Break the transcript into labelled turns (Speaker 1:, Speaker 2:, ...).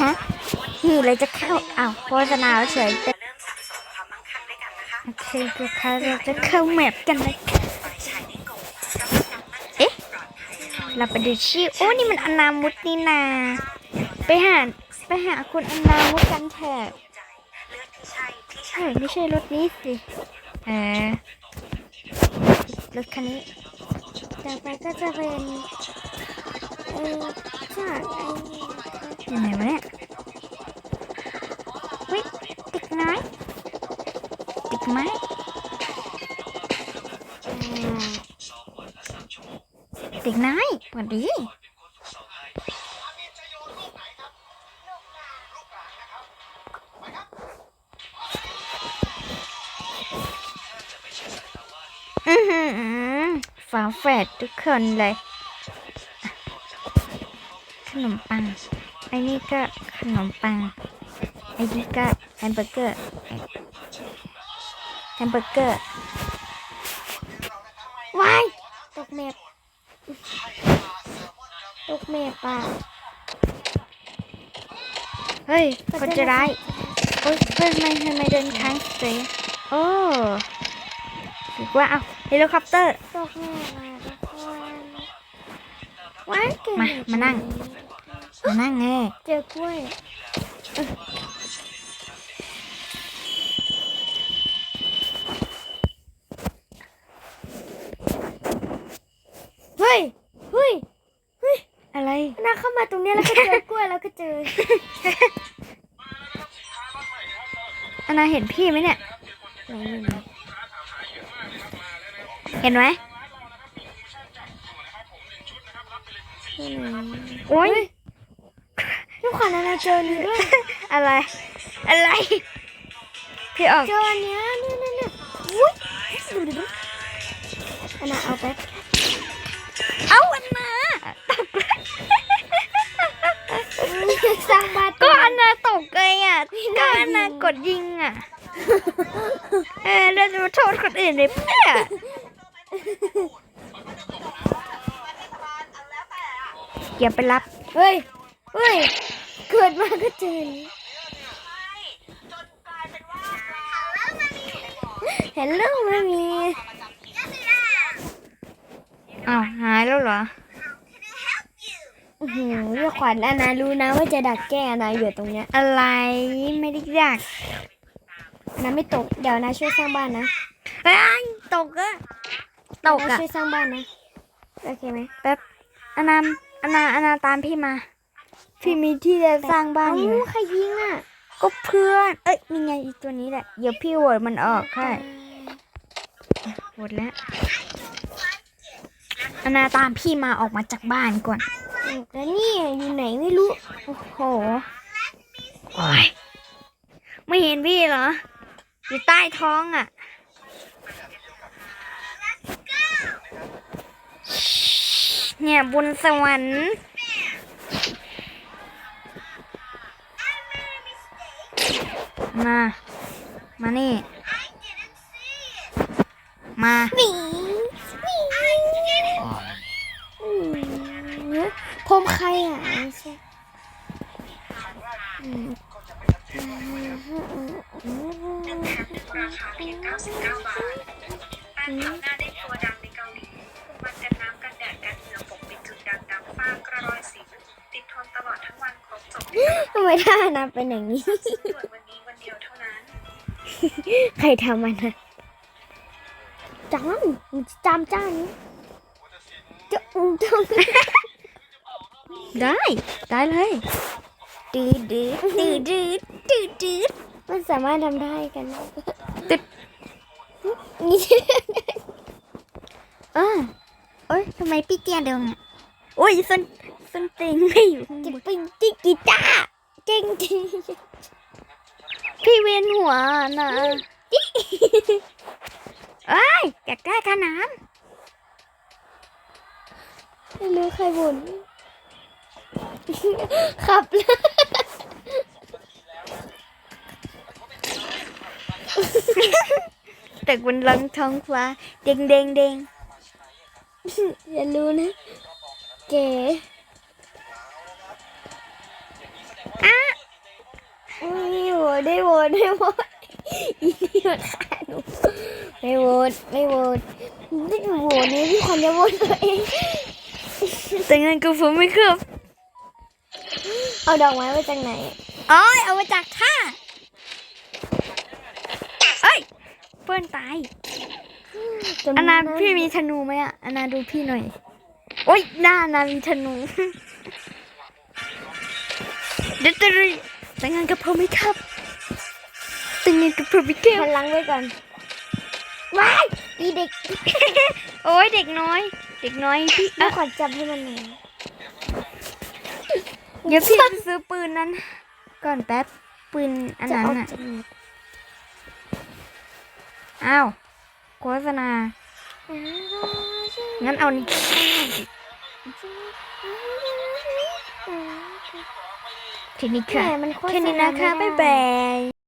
Speaker 1: คะนี่เลยจะเข้าอ้าวโฆษณาเฉยแต่
Speaker 2: เริ่มสั่งสมความมั่งคั่งด้วยกันนะคะ
Speaker 1: โอเคลูกค้าเราจะเข้าแมปกันเลย
Speaker 2: ฝ่ายชายได้โกงรับประกันมั่นใจ
Speaker 1: เอ๊ะ
Speaker 2: ปลอดภัย
Speaker 1: เราไปดูชื่อโอ้นี่มันอนามุตนี่นา ไปหาไปหาคุณอนามุตกันเถอะ
Speaker 2: ใจเลือกที่ใช่ที่ใช่
Speaker 1: เฮ้ยไม่ใช่รถนี้สิเออรถคันนี้ต่อไปก็จะเป็นเออจากไอ้ ยังไงวะเนี่ยเฮ้ยติดน้อยติดไหมอ่าติดน้อยสวัสดีอือหือฝาแฝดทุกคนเลย ขนมปัง อ้นี่ก็ขนมปังไอ้นี่ก็แฮมเบอร์เกอร์ แฮมเบอร์เกอร์วายตกเมปตกเมปอะเฮ้ยคนจะร้ายโอ๊ยเพื่อนทำไมทำไมเดินค้างเสียโอ้ถือว่าเอาเฮลิคอปเตอร์
Speaker 3: ตกแม่มาทุกคนว้ายเก่ง
Speaker 1: มา มานั่ง มานั่งไง
Speaker 3: เจอกล้วยเฮ้ยเฮ้ย
Speaker 1: อะไร
Speaker 3: น่าเข้ามาตรงเนี้ยแล้วก็เจอกล้วยแล้วก็เจอ
Speaker 1: อันนาเห็นพี่ไหมเนี่ย
Speaker 3: ไหนอยู่ไหน
Speaker 1: เห็นไหม
Speaker 3: ที่ไหน
Speaker 1: โอ๊ย
Speaker 3: ลูก ขวัญอะไรเจอนี่ด้วย
Speaker 1: อะไร อะไร พี่ออก
Speaker 3: เจออันเนี้ยเนี่ยเนี่ยเนี่ยอุ้ยดูดิดูอันน่ะเอาไป
Speaker 1: เอ้าอันนาตก
Speaker 3: สร้างบ้าน
Speaker 1: ก็อันนาตกเลยอะก็อันนากดยิงอะเออเราจะมาโทษคนอื่นเลยเพื่ออย่าไปรับ
Speaker 3: เฮ้ย เฮ้ย เกิดมาก็เจออันนี้
Speaker 2: จนกลายเป็นว่าปลาแล้วมันมีอยู่ในบ่อ
Speaker 3: เห็นลูกไม่มี
Speaker 1: อ้าวหายแล้วเหรอ
Speaker 3: อื้อหือเรียกขวัญอานารู้นะว่าจะดักแก้อานาอยู่ตรงเนี้ย
Speaker 1: อะไรไม่ได้อยาก
Speaker 3: อานาไม่ตก เดี๋ยวอานาช่วยสร้างบ้านนะ
Speaker 1: เอ้ยตกอะตก
Speaker 3: อานา
Speaker 1: อะ
Speaker 3: ช่วยสร้างบ้านนะ โอเคไหม
Speaker 1: แป๊บอนาอนาอนาตามพี่มา พี่มีที่จะสร้างบ้านอยู่
Speaker 3: เอ้าใครยิงอะ
Speaker 1: ก็เพื่อน เอ้ยนี่ไงอีตัวนี้แหละ เดี๋ยวพี่โหวตมันออกค่ะโหวตแล้วอนาตามพี่มาออกมาจากบ้านก่อน
Speaker 3: แล้วนี่อยู่ไหนไม่รู้
Speaker 1: โอ้โหโอ้ยไม่เห็นพี่เหรอ อยู่ใต้ท้องอะเนี่ยบนสวรรค์ มา มานี่ มา
Speaker 3: หนีหนีอืมผมใครอะไม่ใช่อืม
Speaker 2: ราคาเพียง99 บาทแป้งทำหน้าเด็กตัวดังในเกาหลีคุมมันกันน้ำกันแดดกันเหงื่อปกปิดจุดด่างดำฝ้ากระรอยสิวติดทนตลอดทั้งวันครบจบใน
Speaker 3: ทำไมท่านาเป็นอย่างนี้ ใครทำมันนะจำมันจำจ้านี้จะอุ้มต้อง
Speaker 1: ได้ ได้เลยดืดดืดดืดดืดดืดดืด
Speaker 3: มันสามารถทำได้กันนะ
Speaker 1: ตึ๊ด
Speaker 3: นี่
Speaker 1: เออเอ้ยทำไมพี่เตี้ยเดิมอะโอ้ยส้นส้นเต็งไม่อยู่ข้างบ
Speaker 3: จะ
Speaker 1: น
Speaker 3: เป็นติ๊กกีตาร์เก่งจริง
Speaker 1: พี่เวียนหัวนะเอ้ยอยากได้ขนาม
Speaker 3: ไม่รู้ใครบ่นขับเลย
Speaker 1: แต่บนลังท้องฟ้าเด้งเด้งเด้ง
Speaker 3: อย่ารู้นะ เก๋ ตไม่โหวตไม่โหวตอีนี่มาฆ่าหนูไม่โหวตไม่โหวตไม่โหวตนี่พี่คนจะโหวตตัวเอง
Speaker 1: แต่เงินกูผมไม่คืบ
Speaker 3: เอาดอกไม้มาจากไหน
Speaker 1: อ๋อเอามาจากท่าเอ้ยเพื่อนตาย
Speaker 3: จำ
Speaker 1: อนาพี่มีธนูไหมอะอานาดูพี่หน่อย โอ๊ยหน้าอนามีธนูเด็ดเลยแต่งงานกับผมไหมครับ แต่งงานกับผมไหมครับ
Speaker 3: หันหลังไว้ก่อนว้ายอีเด็ก
Speaker 1: โอ้ยเด็กน้อย เด็กน้อยพี่
Speaker 3: แม่
Speaker 1: อะ
Speaker 3: ขอจับให้มันหน่อย
Speaker 1: เดี๋ยวพี่ไปซื้อปืนนั้น ก่อนแป๊บปืนอัน
Speaker 3: จะ
Speaker 1: นั้น
Speaker 3: เอา
Speaker 1: อะ
Speaker 3: จากไหน
Speaker 1: อ้าวโฆษณางั้นเอานี่ทีนี้ค่ะ
Speaker 3: แม่มันโฆษณา
Speaker 1: แค่นี้นะคะ
Speaker 3: ไม่
Speaker 1: บ๊าย
Speaker 3: ได้
Speaker 1: บาย